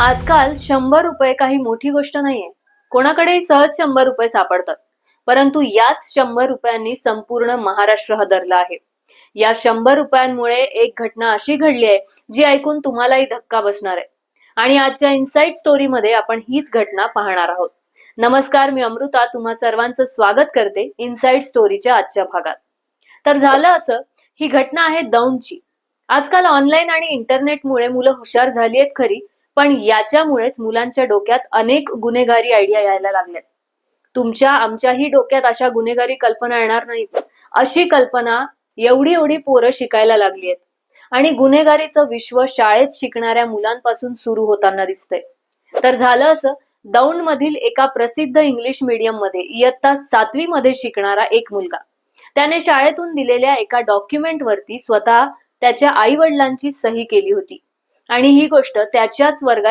आजकाल शंभर रुपये काही मोठी गोष्ट नाहीये. कोणाकडेही सहज शंभर रुपये सापडतात. परंतु याच शंभर रुपयांनी संपूर्ण महाराष्ट्र हदरला आहे. या शंभर रुपयांमुळे एक घटना अशी घडली आहे जी ऐकून तुम्हालाही धक्का बसणार आहे. आणि आजच्या इनसाइड स्टोरीमध्ये आपण हीच घटना पाहणार आहोत. नमस्कार मी अमृता. तुम्हा सर्वांचं स्वागत करते इनसाइड स्टोरीच्या आजच्या भागात. तर झालं असं ही घटना आहे दौंडची. आजकाल ऑनलाईन आणि इंटरनेटमुळे मुलं हुशार झाली आहेत खरी पण याच्यामुळेच मुलांच्या डोक्यात अनेक गुन्हेगारी आयडिया यायला लागल्यात. तुमच्या आमच्याही डोक्यात अशा गुन्हेगारी कल्पना येणार नाहीत. अशी कल्पना एवढी एवढी पोरं शिकायला लागली आहेत आणि गुन्हेगारीचं विश्व शाळेत शिकणाऱ्या मुलांपासून सुरू होताना दिसतंय. तर झालं असं दौंड मधील एका प्रसिद्ध इंग्लिश मीडियममध्ये इयत्ता सातवी मध्ये शिकणारा एक मुलगा. त्याने शाळेतून दिलेल्या एका डॉक्युमेंट वरती स्वतः त्याच्या आई वडिलांची सही केली होती. आणि ही गोष्ट त्याच्याच वर्गात